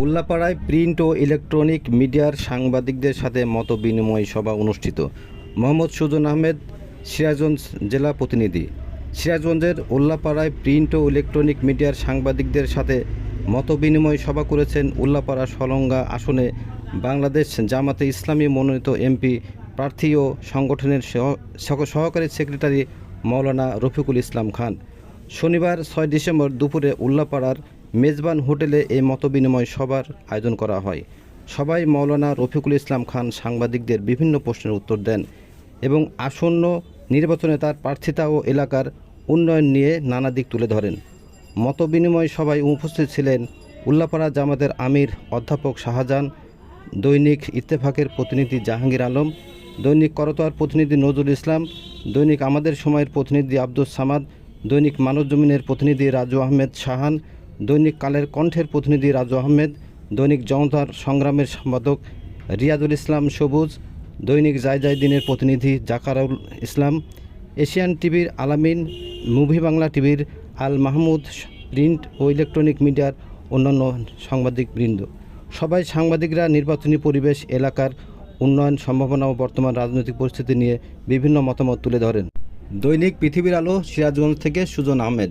উল্লাপাড়ায় print ও electronic মিডিয়ার সাংবাদিকদের সাথে মত বিনিময় সভা অনুষ্ঠিত। মোহাম্মদ সুজন আহমেদ, সিরাজগঞ্জ জেলা প্রতিনিধি। সিরাজগঞ্জের উল্লাপাড়ায় প্রিন্ট ও ইলেকট্রনিক মিডিয়ার সাংবাদিকদের সাথে মত বিনিময় সভা করেছেন উল্লাপাড়া সলঙ্গা আসনে বাংলাদেশ জামাতে ইসলামী মনোনীত এমপি, প্রার্থী ও সংগঠনের সহ- সহ- সহকারী সেক্রেটারি মৌলানা রফিকুল ইসলাম খান। শনিবার ছয় ডিসেম্বর দুপুরে উল্লাপাড়ার মেজবান হোটেলে এই মতবিনিময় সভার আয়োজন করা হয়। সবাই মৌলানা রফিকুল ইসলাম খান সাংবাদিকদের বিভিন্ন প্রশ্নের উত্তর দেন এবং আসন্ন নির্বাচনে তার প্রার্থিতা ও এলাকার উন্নয়ন নিয়ে নানা দিক তুলে ধরেন। মতবিনিময় সভায় উপস্থিত ছিলেন উল্লাপাড়া জামাতের আমির অধ্যাপক শাহজাহান, দৈনিক ইত্তেফাকের প্রতিনিধি জাহাঙ্গীর আলম, দৈনিক করতোয়ার প্রতিনিধি নজরুল ইসলাম, দৈনিক আমাদের সময়ের প্রতিনিধি আব্দুস সামাদ দৈনিক মানব জমিনের প্রতিনিধি রাজু আহমেদ শাহান দৈনিক কালের কণ্ঠের প্রতিনিধি রাজু আহমেদ, দৈনিক জনতার সংগ্রামের সম্পাদক রিয়াদুল ইসলাম সবুজ, দৈনিক জায়জায় দিনের প্রতিনিধি জাকারুল ইসলাম, এশিয়ান টিভির আলামিন, মুভি বাংলা টিভির আল মাহমুদ প্রিন্ট ও ইলেকট্রনিক মিডিয়ার অন্যান্য সাংবাদিক বৃন্দ সবাই সাংবাদিকরা নির্বাচনী পরিবেশ, এলাকার উন্নয়ন সম্ভাবনা ও বর্তমান রাজনৈতিক পরিস্থিতি নিয়ে বিভিন্ন মতামত তুলে ধরেন। দৈনিক পৃথিবীর আলো সিরাজগঞ্জ থেকে সুজন আহমেদ।